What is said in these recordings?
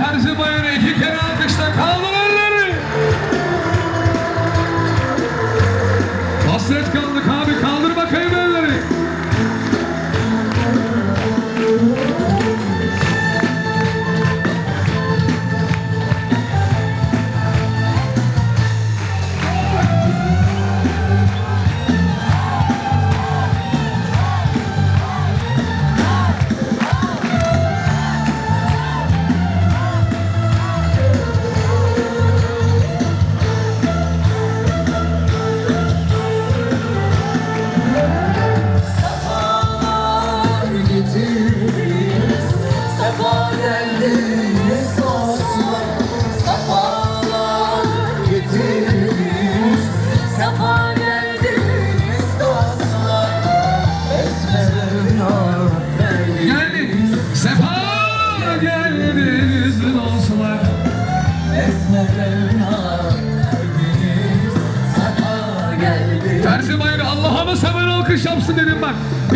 తరిసిపోయి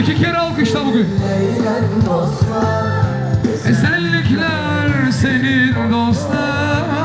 İki kere alkışla bugün. Esenlikler senin dostlar.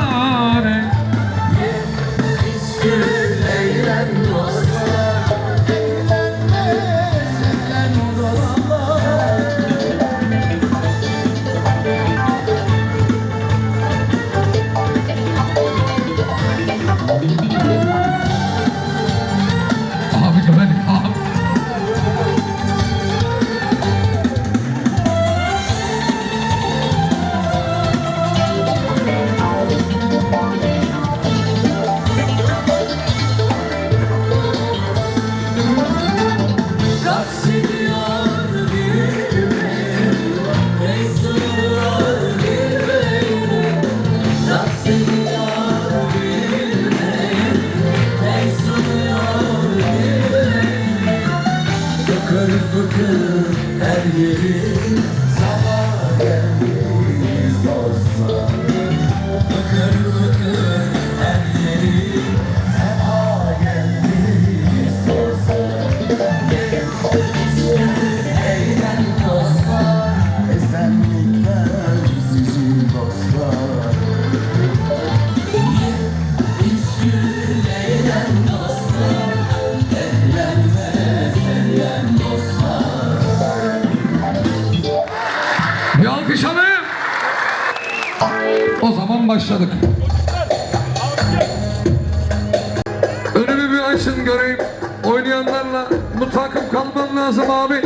Önümü bir açın göreyim. Oynayanlarla mutakım kalman lazım abi.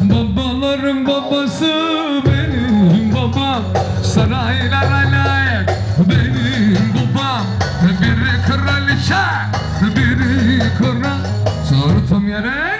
Babaların babası benim babam. Saraylara layık benim babam. Biri kraliçe, biri kral. Sordum yere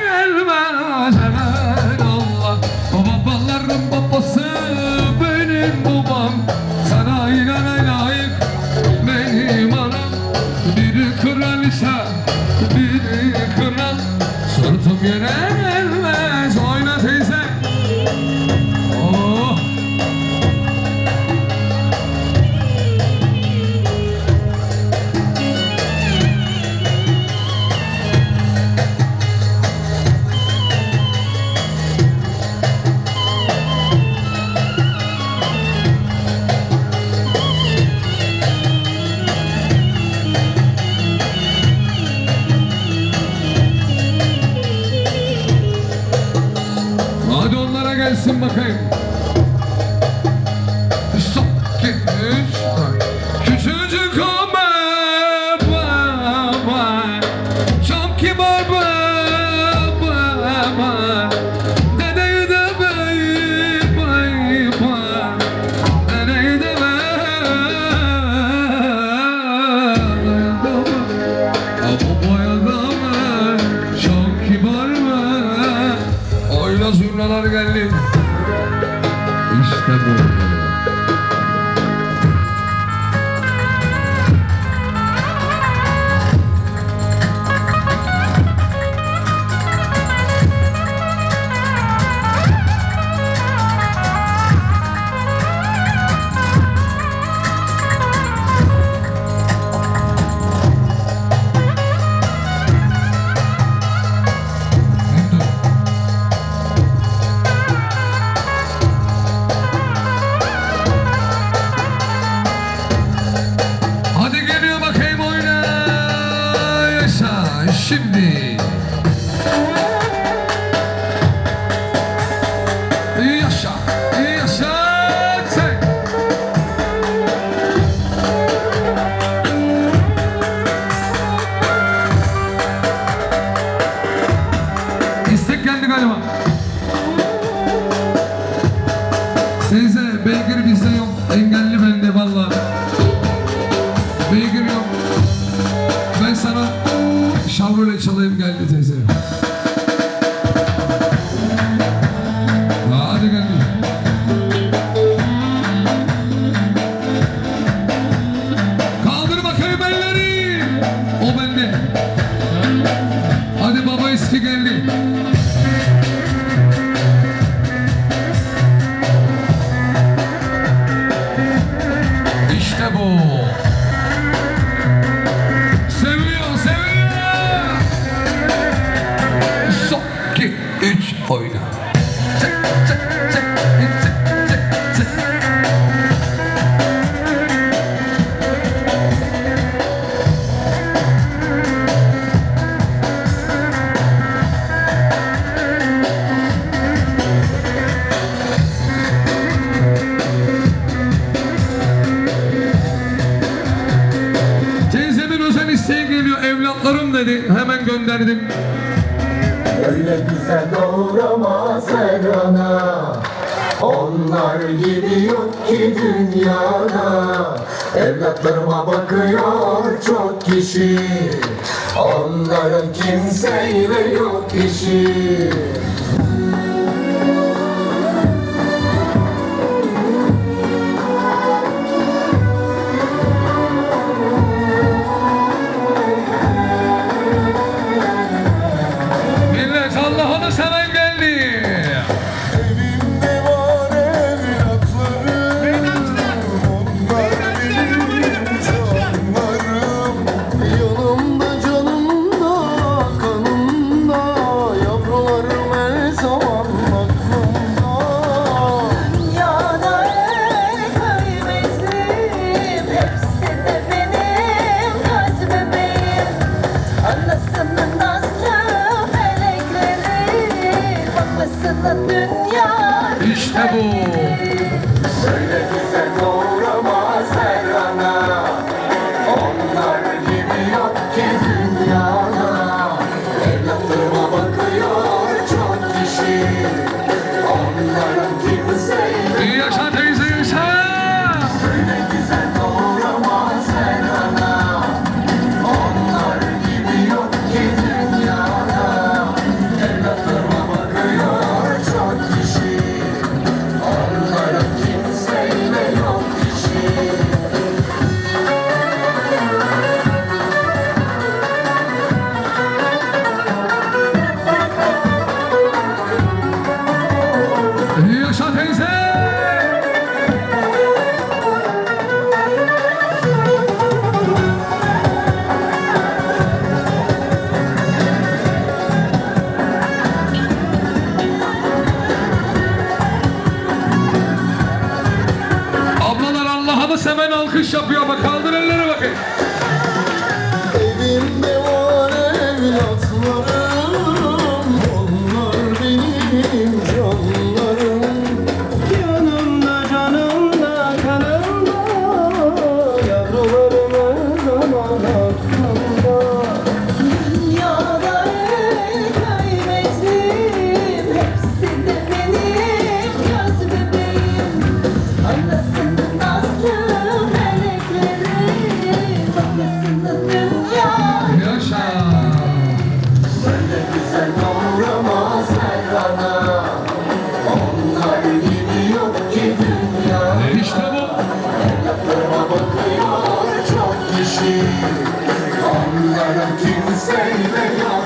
Devleti sen doğrama serana Onlar gibi yok ki dünyada. Evlatlarıma bakıyor çok kişi. Onların kimseyle yok işi. ほど様 dünya İşte bu. Christian Björn kimseyle yok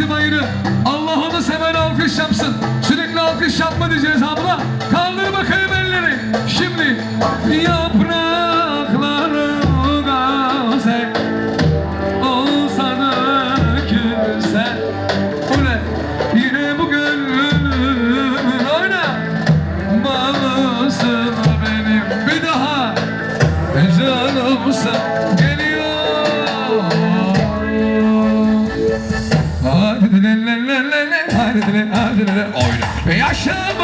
bizim hayırı. Allah onu seven alkış yapsın. Sürekli alkış yapma diyeceğiz abla. Kaldır bakayım elleri. Şimdi yaprak. Shut up!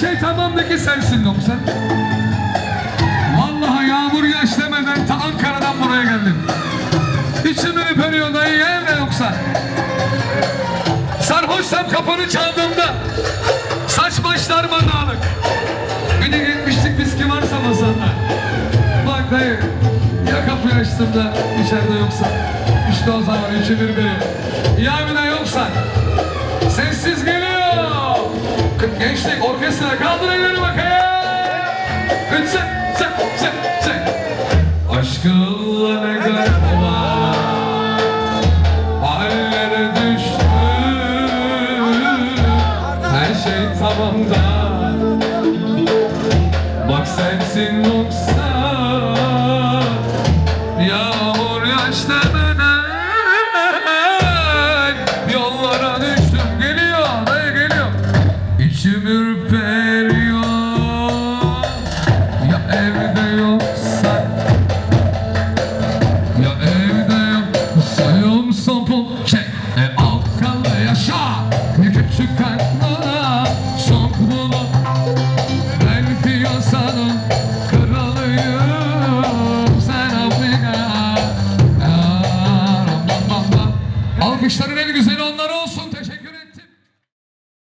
şey tamamdaki sensin yoksa. Vallahi yağmur yaş demeden ta Ankara'dan buraya geldim. İçim ürperiyor dayı yerine yoksa. Sarhoşsam kafanı çaldığımda saç baş darmadağınık. Bir de gitmiştik viski varsa masanda. Bak dayı ya kapıyı açtığımda içeride yoksa. İşte o zaman içilir beni. Ya bir yoksa Gençlik orkestra kaldırın elleri bakayım. Üç, sen, sen, sen, sen. Kim ürperir